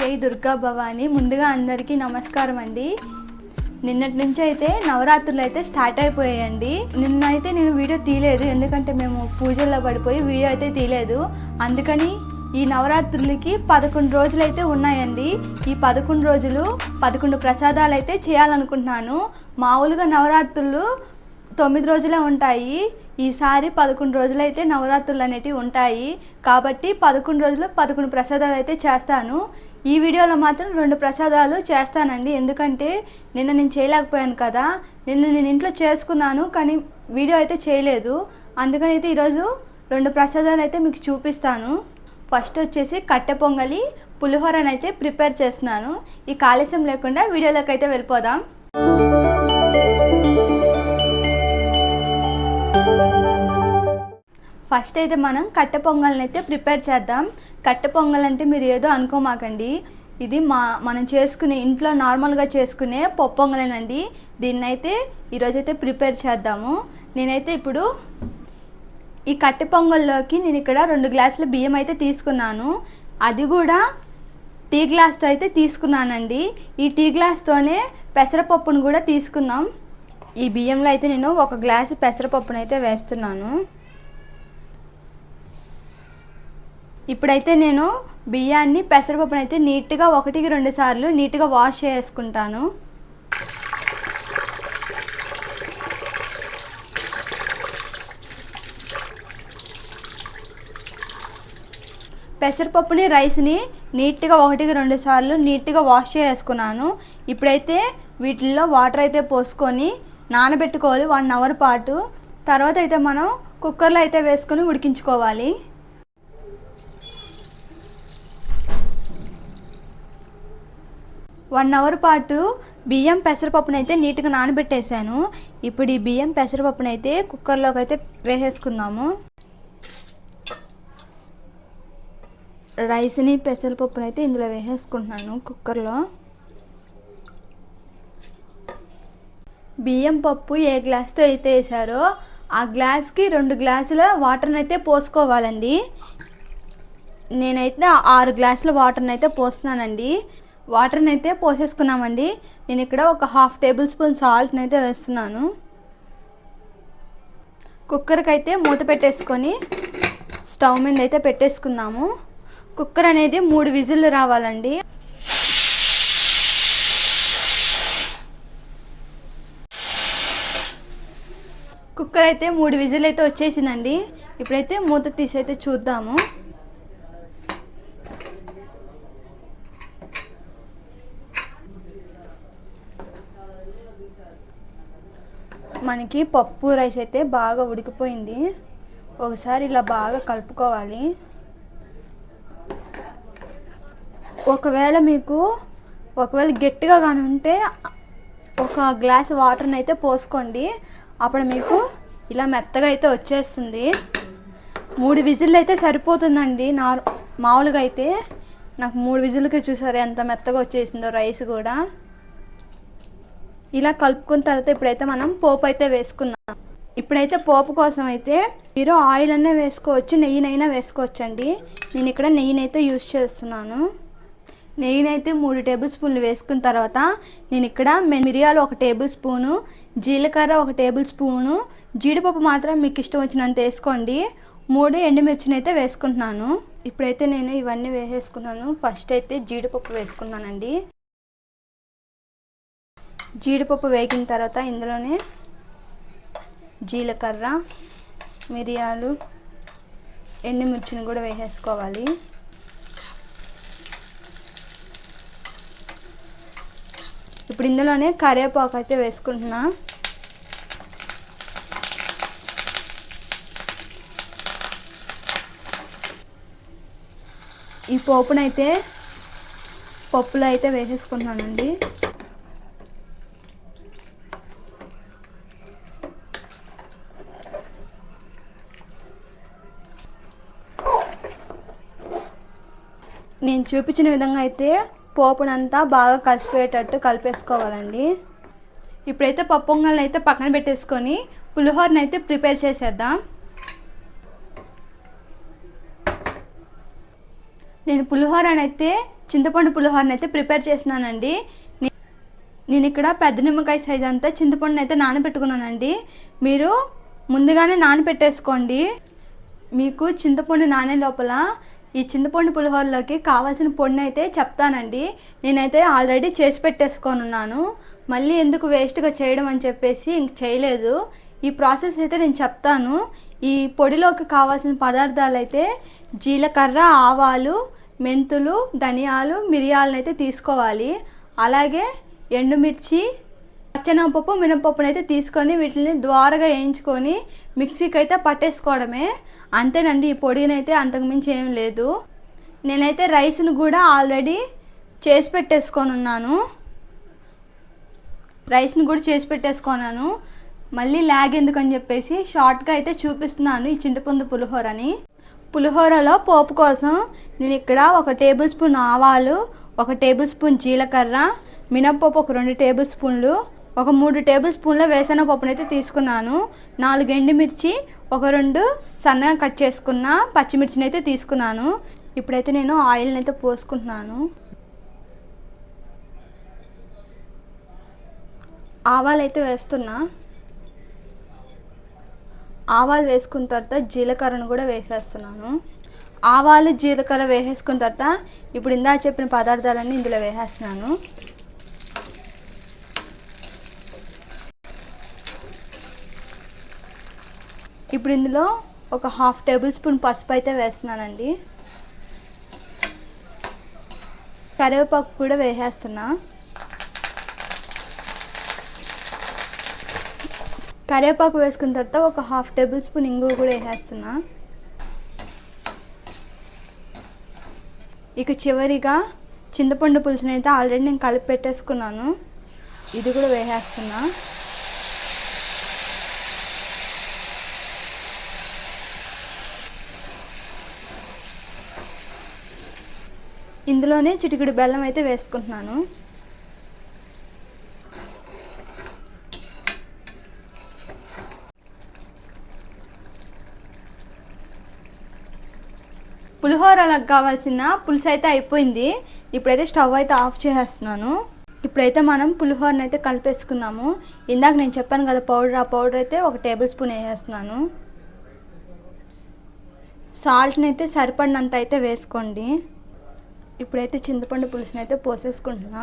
జై దుర్గా భవాని. ముందుగా అందరికీ నమస్కారం అండి. నిన్నటి నుంచి అయితే నవరాత్రులు అయితే స్టార్ట్ అయిపోయాయండి. నిన్న అయితే నేను వీడియో తీయలేదు ఎందుకంటే మేము పూజల్లో పడిపోయి వీడియో అయితే తీయలేదు. అందుకని ఈ నవరాత్రులకి పదకొండు రోజులు అయితే ఉన్నాయండి. ఈ పదకొండు రోజులు పదకొండు ప్రసాదాలు అయితే చేయాలనుకుంటున్నాను. మామూలుగా నవరాత్రులు తొమ్మిది రోజులే ఉంటాయి. ఈసారి పదకొండు రోజులు అయితే నవరాత్రులు అనేటివి ఉంటాయి. కాబట్టి పదకొండు రోజులు పదకొండు ప్రసాదాలు అయితే చేస్తాను. ఈ వీడియోలో మాత్రం రెండు ప్రసాదాలు చేస్తానండి. ఎందుకంటే నిన్న నేను చేయలేకపోయాను కదా. నిన్న నేను ఇంట్లో చేసుకున్నాను కానీ వీడియో అయితే చేయలేదు. అందుకని అయితే ఈరోజు రెండు ప్రసాదాలు అయితే మీకు చూపిస్తాను. ఫస్ట్ వచ్చేసి కట్టె పొంగలి పులిహోరని అయితే ప్రిపేర్ చేస్తున్నాను. ఈ కాలుష్యం లేకుండా వీడియోలోకి అయితే వెళ్ళిపోదాం. ఫస్ట్ అయితే మనం కట్టె పొంగల్ని అయితే ప్రిపేర్ చేద్దాం. కట్టె పొంగల్ అంటే మీరు ఏదో అనుకోమాకండి. ఇది మా మనం చేసుకునే ఇంట్లో నార్మల్గా చేసుకునే పొప్పొంగలేనండి దీన్ని అయితే ఈరోజైతే ప్రిపేర్ చేద్దాము. నేనైతే ఇప్పుడు ఈ కట్టె పొంగల్లోకి నేను ఇక్కడ రెండు గ్లాసుల బియ్యం అయితే తీసుకున్నాను. అది కూడా టీ గ్లాస్తో అయితే తీసుకున్నానండి. ఈ టీ గ్లాస్తోనే పెసరపప్పును కూడా తీసుకుందాం. ఈ బియ్యంలో అయితే నేను ఒక గ్లాసు పెసరపప్పునైతే వేస్తున్నాను. ఇప్పుడైతే నేను బియ్యాన్ని పెసరపప్పును అయితే నీట్గా ఒకటికి రెండు సార్లు నీట్గా వాష్ చేసుకుంటాను. పెసరపప్పుని రైస్ని నీట్గా ఒకటికి రెండు సార్లు నీట్గా వాష్ చేసుకున్నాను. ఇప్పుడైతే వీటిల్లో వాటర్ అయితే పోసుకొని నానబెట్టుకోవాలి వన్ అవర్ పాటు. తర్వాత అయితే మనం కుక్కర్లో అయితే వేసుకొని ఉడికించుకోవాలి. వన్ అవర్ పాటు బియ్యం పెసరపప్పునైతే నీట్గా నానబెట్టేశాను. ఇప్పుడు ఈ బియ్యం పెసరపప్పునైతే కుక్కర్లోకి అయితే వేసేసుకుందాము. రైస్ని పెసరపప్పునైతే ఇందులో వేసేసుకుంటున్నాను కుక్కర్లో. బియ్యం పప్పు ఏ గ్లాస్తో అయితే వేసారో ఆ గ్లాస్కి రెండు గ్లాసుల వాటర్ని అయితే పోసుకోవాలండి. నేనైతే ఆరు గ్లాసుల వాటర్ని అయితే పోస్తున్నానండి. వాటర్ని అయితే పోసేసుకున్నామండి. నేను ఇక్కడ ఒక హాఫ్ టేబుల్ స్పూన్ సాల్ట్ని అయితే వేస్తున్నాను. కుక్కర్కి అయితే మూత పెట్టేసుకొని స్టవ్ మీద అయితే పెట్టేసుకున్నాము. కుక్కర్ అనేది మూడు విజిల్లు రావాలండి. కుక్కర్ అయితే మూడు విజిల్ అయితే వచ్చేసిందండి. ఇప్పుడైతే మూత తీసి అయితే చూద్దాము. మనకి పప్పు రైస్ అయితే బాగా ఉడికిపోయింది. ఒకసారి ఇలా బాగా కలుపుకోవాలి. ఒకవేళ మీకు ఒకవేళ గట్టిగా కానీ ఉంటే ఒక గ్లాస్ వాటర్ని అయితే పోసుకోండి. అప్పుడు మీకు ఇలా మెత్తగా అయితే వచ్చేస్తుంది. మూడు విజిల్లు అయితే సరిపోతుందండి. నా మామూలుగా అయితే నాకు మూడు విజిల్కి చూసారు ఎంత మెత్తగా వచ్చేసిందో రైస్ కూడా. ఇలా కలుపుకున్న తర్వాత ఇప్పుడైతే మనం పోపు అయితే వేసుకున్నాం ఇప్పుడైతే పోపు కోసం అయితే మీరు ఆయిల్ అన్నీ వేసుకోవచ్చు నెయ్యినైనా వేసుకోవచ్చు అండి నేను ఇక్కడ నెయ్యినైతే యూస్ చేస్తున్నాను. నెయ్యినైతే మూడు టేబుల్ స్పూన్లు వేసుకున్న తర్వాత నేను ఇక్కడ మిరియాలు ఒక టేబుల్ స్పూను జీలకర్ర ఒక టేబుల్ స్పూను జీడిపప్పు మాత్రం మీకు ఇష్టం వచ్చినంత వేసుకోండి. మూడు ఎండుమిర్చిని అయితే వేసుకుంటున్నాను. ఇప్పుడైతే నేను ఇవన్నీ వేసేసుకున్నాను. ఫస్ట్ అయితే జీడిపప్పు వేసుకున్నానండి. జీడిపప్పు వేగిన తర్వాత ఇందులోనే జీలకర్ర మిరియాలు ఎండుమిర్చిని కూడా వేసేసుకోవాలి. ఇప్పుడు ఇందులోనే కరివేపాకు అయితే వేసుకుంటున్నా. ఈ పోపునైతే పప్పులో అయితే వేసేసుకుంటున్నానండి. నేను చూపించిన విధంగా అయితే పోపునంతా బాగా కలిసిపోయేటట్టు కలిపేసుకోవాలండి. ఇప్పుడైతే పప్పు పొంగల్ని అయితే పక్కన పెట్టేసుకొని పులిహోరని అయితే ప్రిపేర్ చేసేద్దాం. నేను పులిహోరని అయితే చింతపండు పులిహోరని అయితే ప్రిపేర్ చేసినానండి నేను ఇక్కడ పెద్ద నిమ్మకాయ సైజ్ అంతా చింతపండుని అయితే నానబెట్టుకున్నానండి. మీరు ముందుగానే నానబెట్టేసుకోండి. మీకు చింతపండు నానే లోపల ఈ చింతపండు పులిహోరలోకి కావాల్సిన పొడిని అయితే చెప్తానండి. నేనైతే ఆల్రెడీ చేసి పెట్టేసుకొని ఉన్నాను మళ్ళీ ఎందుకు వేస్ట్గా చేయడం అని చెప్పేసి ఇంక చేయలేదు. ఈ ప్రాసెస్ అయితే నేను చెప్తాను. ఈ పొడిలోకి కావాల్సిన పదార్థాలు అయితే జీలకర్ర ఆవాలు మెంతులు ధనియాలు మిరియాలను అయితే తీసుకోవాలి. అలాగే ఎండుమిర్చి పచ్చెనగపప్పు మినపప్పును అయితే తీసుకొని వీటిని ద్వారగా వేయించుకొని మిక్సీకి అయితే పట్టేసుకోవడమే. అంతేనండి ఈ పొడినైతే అంతకుమించి ఏం లేదు. నేనైతే రైస్ను కూడా ఆల్రెడీ చేసి పెట్టేసుకొని ఉన్నాను రైస్ని కూడా చేసి పెట్టేసుకున్నాను. మళ్ళీ ల్యాగ్ ఎందుకని చెప్పేసి షార్ట్గా అయితే చూపిస్తున్నాను ఈ చింతపండు పులిహోరని. పులిహోరలో పోపు కోసం నేను ఇక్కడ ఒక టేబుల్ స్పూన్ ఆవాలు ఒక టేబుల్ స్పూన్ జీలకర్ర మినప్పప్పు ఒక రెండు టేబుల్ స్పూన్లు ఒక మూడు టేబుల్ స్పూన్ల వేసన పప్పునైతే తీసుకున్నాను. నాలుగు ఎండుమిర్చి ఒక రెండు సన్నగా కట్ చేసుకున్న పచ్చిమిర్చిని అయితే తీసుకున్నాను. ఇప్పుడైతే నేను ఆయిల్ని అయితే పోసుకుంటున్నాను. ఆవాలు అయితే వేస్తున్నా. ఆవాలు వేసుకున్న తర్వాత జీలకర్రను కూడా వేసేస్తున్నాను. ఆవాలు జీలకర్ర వేసేసుకున్న తర్వాత ఇప్పుడు ఇందా చెప్పిన పదార్థాలన్నీ ఇందులో వేసేస్తున్నాను. ఇప్పుడు ఇందులో ఒక హాఫ్ టేబుల్ స్పూన్ పసుపు అయితే వేస్తున్నానండి. కరివేపాకు కూడా వేసేస్తున్నా. కరివేపాకు వేసుకున్న తర్వాత ఒక హాఫ్ టేబుల్ స్పూన్ ఇంగు కూడా వేసేస్తున్నా. ఇక చివరిగా చింతపండు పులుసునైతే ఆల్రెడీ నేను కలిపి పెట్టేసుకున్నాను. ఇది కూడా వేసేస్తున్నా. ఇందులోనే చిటికెడు బెల్లం అయితే వేసుకుంటున్నాను. పులిహోరలకు కావాల్సిన పులుసు అయితే అయిపోయింది. ఇప్పుడైతే స్టవ్ అయితే ఆఫ్ చేసేస్తున్నాను. ఇప్పుడైతే మనం పులిహోరని అయితే కలిపేసుకున్నాము ఇందాక నేను చెప్పాను కదా పౌడర్ ఆ పౌడర్ అయితే ఒక టేబుల్ స్పూన్ వేసేస్తున్నాను. సాల్ట్ని అయితే సరిపడినంత అయితే వేసుకోండి. ఇప్పుడైతే చింతపండు పులుసుని అయితే పోసేసుకుంటున్నా.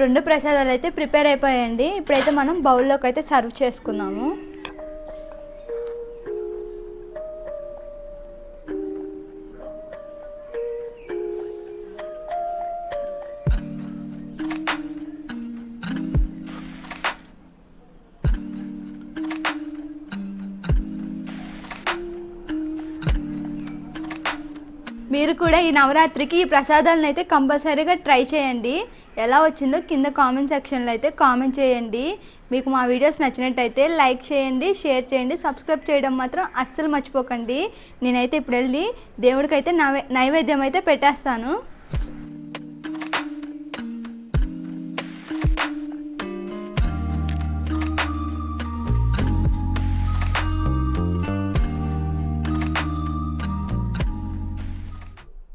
రెండు ప్రసాదాలు అయితే ప్రిపేర్ అయిపోయాయండి. ఇప్పుడైతే మనం బౌల్లోకి అయితే సర్వ్ చేసుకున్నాము మీరు కూడా ఈ నవరాత్రికి ఈ ప్రసాదాలను అయితే కంపల్సరీగా ట్రై చేయండి. ఎలా వచ్చిందో కింద కామెంట్ సెక్షన్లో అయితే కామెంట్ చేయండి. మీకు మా వీడియోస్ నచ్చినట్టయితే లైక్ చేయండి షేర్ చేయండి సబ్స్క్రైబ్ చేయడం మాత్రం అస్సలు మర్చిపోకండి. నేనైతే ఇప్పుడు వెళ్ళి దేవుడికైతే నవ నైవేద్యం అయితే పెట్టేస్తాను.